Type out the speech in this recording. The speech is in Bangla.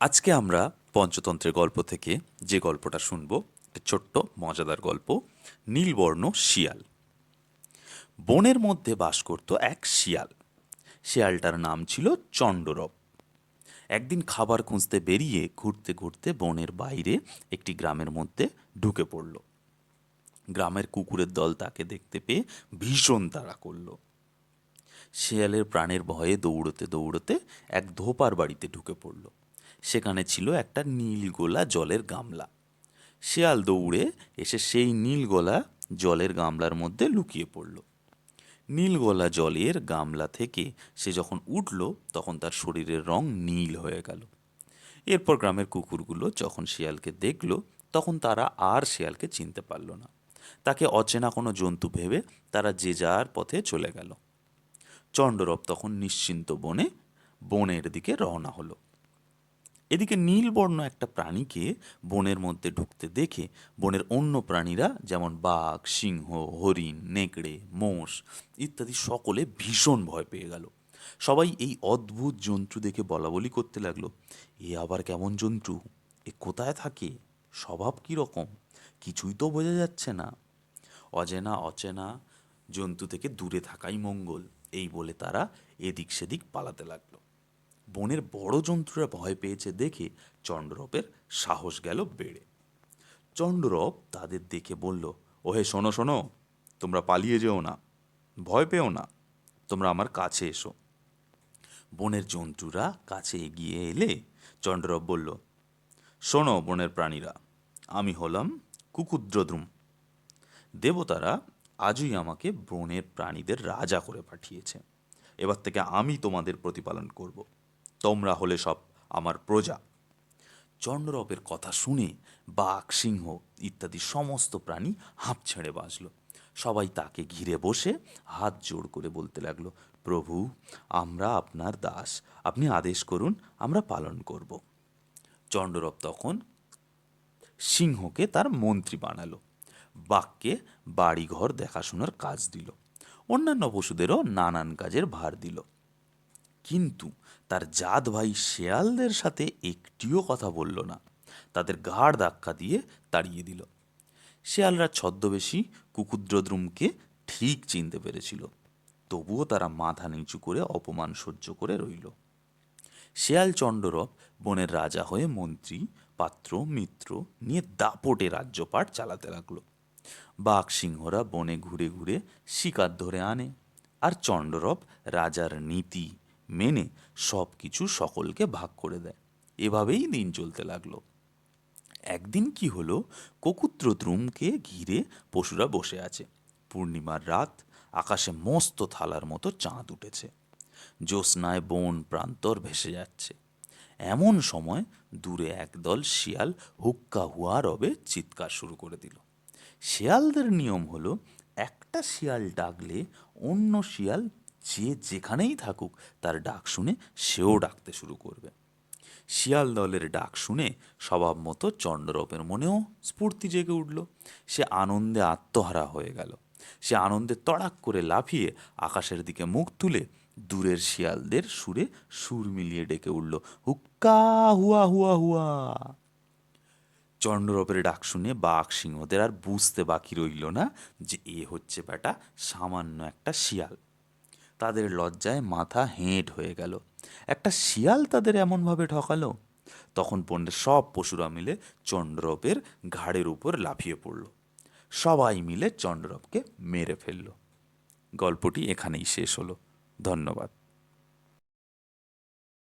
আজকে আমরা পঞ্চতন্ত্রের গল্প থেকে যে গল্পটা শুনব একটা ছোট্ট, মজাদার গল্প, নীলবর্ণ শিয়াল। বনের মধ্যে বাস করত এক শিয়াল। শিয়ালটার নাম ছিল চণ্ডরব একদিন খাবার খুঁজতে বেরিয়ে ঘুরতে ঘুরতে বনের বাইরে একটি গ্রামের মধ্যে ঢুকে পড়ল। গ্রামের কুকুরের দল তাকে দেখতে পেয়ে ভীষণ তাড়া করল। শিয়ালের প্রাণের ভয়ে দৌড়তে দৌড়তে এক ধোপার বাড়িতে ঢুকে পড়ল। সেখানে ছিল একটা নীলগোলা জলের গামলা। শেয়াল দৌড়ে এসে সেই নীলগোলা জলের গামলার মধ্যে লুকিয়ে পড়ল। নীলগোলা জলের গামলা থেকে সে যখন উঠল, তখন তার শরীরের রং নীল হয়ে গেল। এরপর গ্রামের কুকুরগুলো যখন শিয়ালকে দেখল, তখন তারা আর শিয়ালকে চিনতে পারল না। তাকে অচেনা কোনো জন্তু ভেবে তারা যে যার পথে চলে গেল। চণ্ডরব তখন নিশ্চিন্ত বনে, বনের দিকে রওনা হলো। এদিকে নীলবর্ণ একটা প্রাণীকে বনের মধ্যে ঢুকতে দেখে বনের অন্য প্রাণীরা যেমন বাঘ, সিংহ, হরিণ, নেকড়ে, মোষ ইত্যাদি সকলে ভীষণ ভয় পেয়ে গেল। সবাই এই অদ্ভুত জন্তু দেখে বলা বলি করতে লাগল, এ আবার কেমন জন্তু? এ কোথায় থাকে? স্বভাব কী রকম? কিছুই তো বোঝা যাচ্ছে না। অজেনা অচেনা জন্তু থেকে দূরে থাকাই মঙ্গল, এই বলে তারা এদিক সেদিক পালাতে লাগল। বনের বড় জন্তুরা ভয় পেয়েছে দেখে চন্দ্ররবের সাহস গেল বেড়ে। চন্দ্ররব তাদের দেখে বলল, ওহে, শোনো শোনো, তোমরা পালিয়ে যেও না, ভয় পেও না, তোমরা আমার কাছে এসো। বনের জন্তুরা কাছে এগিয়ে এলে চন্দ্ররব বলল, শোনো বনের প্রাণীরা, আমি হলাম কুকুদ্রদ্রুম। দেবতারা আজই আমাকে বনের প্রাণীদের রাজা করে পাঠিয়েছে। এবার থেকে আমি তোমাদের প্রতিপালন করব। তোমরা হলে সব আমার প্রজা। চন্দ্ররবের কথা শুনে বাঘ, সিংহ ইত্যাদি সমস্ত প্রাণী হাঁপ ছেড়ে বাঁচল। সবাই তাকে ঘিরে বসে হাত জোড় করে বলতে লাগল, প্রভু, আমরা আপনার দাস। আপনি আদেশ করুন, আমরা পালন করব। চন্দ্ররব তখন সিংহকে তার মন্ত্রী বানালো। বাঘকে বাড়িঘর দেখাশোনার কাজ দিল। অন্যান্য পশুদেরও নানান কাজের ভার দিল। কিন্তু তার জাত ভাই শেয়ালদের সাথে একটিও কথা বলল না। তাদের ঘাড় ধাক্কা দিয়ে তাড়িয়ে দিল। শেয়ালরা ছদ্মবেশী কুকুদ্রদ্রুমকে ঠিক চিনতে পেরেছিল। তবুও তারা মাথা নিচু করে অপমান সহ্য করে রইল। শেয়াল চণ্ডরব বনের রাজা হয়ে মন্ত্রী, পাত্র, মিত্র নিয়ে দাপটে রাজ্যপাট চালাতে লাগল। বাঘ সিংহরা বনে ঘুরে ঘুরে শিকার ধরে আনে, আর চণ্ডরব রাজার নীতি মেনে সব কিছু সকলকে ভাগ করে দেয়। এভাবেই দিন চলতে লাগল। একদিন কি হলো, ককুত্রদ্রুমকে ঘিরে পশুরা বসে আছে। পূর্ণিমার রাত আকাশে মস্ত থালার মতো চাঁদ উঠেছে। জ্যোৎস্নায় বন প্রান্তর ভেসে যাচ্ছে। এমন সময় দূরে একদল শিয়াল হুক্কা হুয়া রবে চিৎকার শুরু করে দিল। শিয়ালদের নিয়ম হলো, একটা শিয়াল ডাকলে অন্য শিয়াল যে যেখানেই থাকুক, তার ডাক শুনে সেও ডাকতে শুরু করবে। শিয়াল দলের ডাক শুনে স্বভাব মতো চণ্ডরবের মনেও স্ফূর্তি জেগে উঠল। সে আনন্দে আত্মহারা হয়ে গেল। সে আনন্দে তড়াক করে লাফিয়ে আকাশের দিকে মুখ তুলে দূরের শিয়ালদের সুরে সুর মিলিয়ে ডেকে উঠল, হুক্কা, হুয়া হুয়া হুয়া! চন্দ্ররবের ডাক শুনে বাঘ সিংহদের আর বুঝতে বাকি রইল না যে এ হচ্ছে বেটা সামান্য একটা শিয়াল। তাদের লজ্জায় মাথা হেঁট হয়ে গেল। একটা শিয়াল তাদের এমনভাবে ঠকালো। তখন বনের সব পশুরা মিলে চন্দ্রপের ঘাড়ের উপর লাফিয়ে পড়ল। সবাই মিলে চন্দ্রপকে মেরে ফেলল। গল্পটি এখানেই শেষ হলো। ধন্যবাদ।